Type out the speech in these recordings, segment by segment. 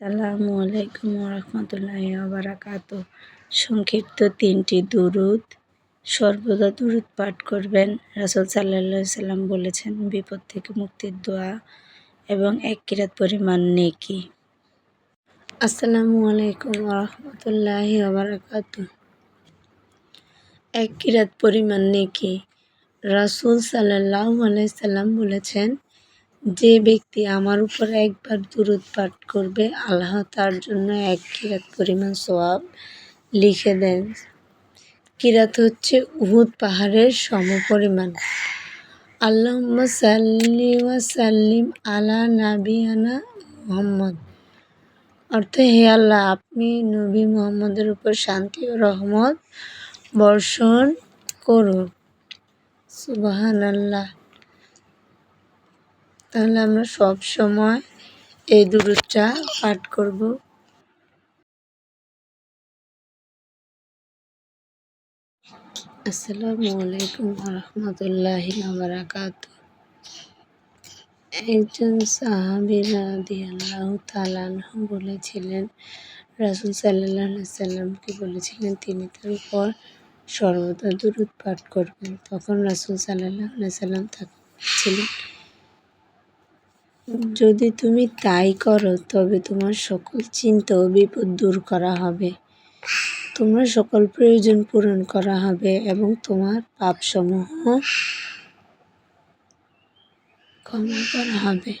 আসসালামু আলাইকুম রহমতুল্লাহ বারাকাত সংক্ষিপ্ত তিনটি দুরুদ। সর্বদা দুরুদ পাঠ করবেন। রাসুল সাল্লা সাল্লাম বলেছেন, বিপদ থেকে মুক্তির দোয়া এবং এক কিরাত পরিমাণ নেকি। আসসালামু আলাইকুম রহমতুল্লাহ বারাকাত এক কিরাত পরিমাণ নেকি। রাসুল সাল্লাহ আলাইসাল্লাম বলেছেন যে ব্যক্তি আমার উপর একবার দুরুদ পাঠ করবে, আল্লাহ তার জন্য এক কিরাত পরিমাণ সোয়াব লিখে দেন। কিরাত হচ্ছে উহুদ পাহাড়ের সমপরিমাণ। আল্লাহ সাল্লি ওয়াসাল্লিম আলা নাবিয়ানা মোহাম্মদ। অর্থ হে আল্লাহ, আপনি নবী মোহাম্মদের উপর শান্তি ও রহমত বর্ষণ করুন। সুবাহান আল্লাহ তাহলে আমরা সব সময় এই দুরুদটা পাঠ করব। আসসালামু আলাইকুম রহমতুল্লাহ বারাকাত একজন সাহাবি রাদি আল্লাহ তালানহ বলেছিলেন, রাসুল সাল্লাহ সাল্লামকে বলেছিলেন, তিনি তার উপর সর্বদা দুরুদ পাঠ করবেন। তখন রাসুল সাল্লাহ সাল্লাম তাকে বলেছিলেন যদি তুমি তাই করো, তবে তোমার সকল চিন্তা ও বিপদ দূর করা হবে। তোমার সকল প্রয়োজন পূরণ করা হবে এবং তোমার পাপসমূহ ক্ষমা করা হবে।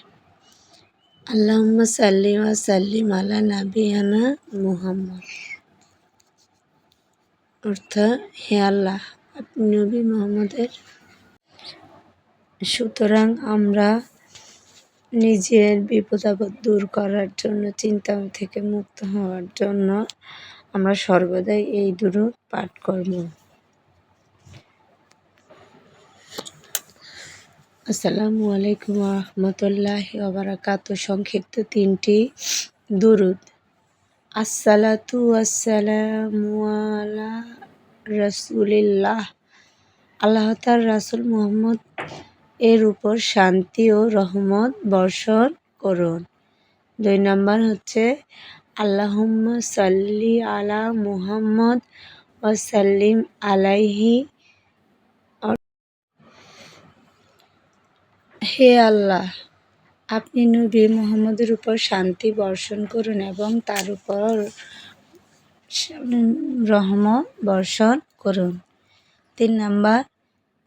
আল্লাহ সাল্লিম সাল্লিম আলা নাবিয়ানা মুহাম্মদ। অর্থাৎ হে আল্লাহ, আপনি নবী মোহাম্মদের। সুতরাং আমরা নিজের বিপদ আপদ দূর করার জন্য চিন্তা থেকে মুক্ত হওয়ার জন্য আমরা সর্বদাই এই দুরুদ পাঠ করব। আসসালামু আলাইকুম রহমতুল্লাহ ওবরাকাত সংক্ষিপ্ত তিনটি দুরুদ আসসালাতু আসসালামু আলা রসুলিল্লাহ। আল্লাহ তার রাসুল মোহাম্মদ এর উপর শান্তি ও রহমত বর্ষণ করুন। দুই নম্বর হচ্ছে, আল্লাহম্মা সাল্লি আলা মুহাম্মদ ও সাল্লিম আলাইহি। হে আল্লাহ, আপনি নবী মোহাম্মদের উপর শান্তি বর্ষণ করুন এবং তার উপর রহমত বর্ষণ করুন। তিন নম্বর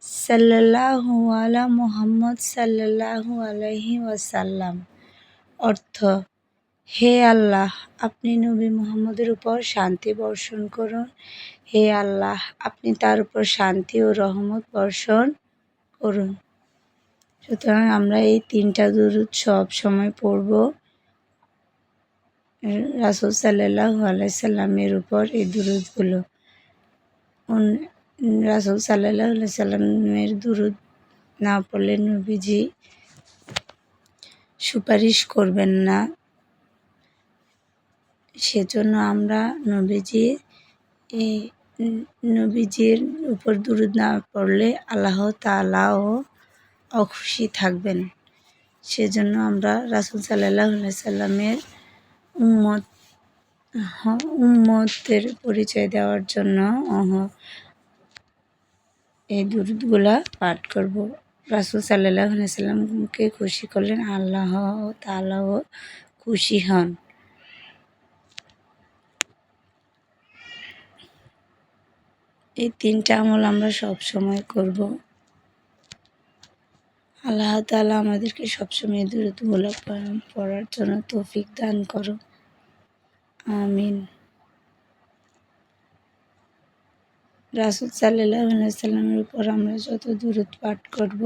সাল্লাহু আলা মুহাম্মদ সাল্লাহু আলহি ওয়াসাল্লাম। অর্থ, হে আল্লাহ, আপনি নবী মুহাম্মদের উপর শান্তি বর্ষণ করুন। হে আল্লাহ, আপনি তার উপর শান্তি ও রহমত বর্ষণ করুন। সুতরাং আমরা এই তিনটা দুরুদ সব সময় পড়ব। রাসুল সাল্লাহ আলাইসাল্লামের উপর এই দুরুদগুলো। রাসুল সাল্লাহ সাল্লামের দুরুদ না পড়লে নবীজি সুপারিশ করবেন না। সেজন্য আমরা নবীজি এই নবীজির উপর দুরুদ না পড়লে আল্লাহ তালাও অখুশি থাকবেন। সেজন্য আমরা রাসুল সাল্লাহ সাল্লামের উম্মত, উম্মতের পরিচয় দেওয়ার জন্য এই দুরুদগুলা পাঠ করব। রাসুল সাল্লাহ সাল্লামকে খুশি করলেন, আল্লাহ তালাও খুশি হন। এই তিনটা আমল আমরা সব সময় করব। আল্লাহ তালা আমাদেরকে সবসময় দূরতগুলো পড়ার জন্য তৌফিক দান করো আমিন। রাসুল সাল্লাহ সাল্লামের উপর আমরা যত দূরত পাঠ করব,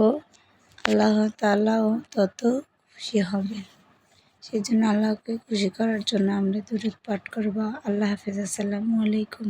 আল্লাহ তালাও তত খুশি হবে। সেই জন্য আল্লাহকে খুশি করার জন্য আমরা দূরত পাঠ করব। আল্লাহ হাফিজ। আসসালামু আলাইকুম।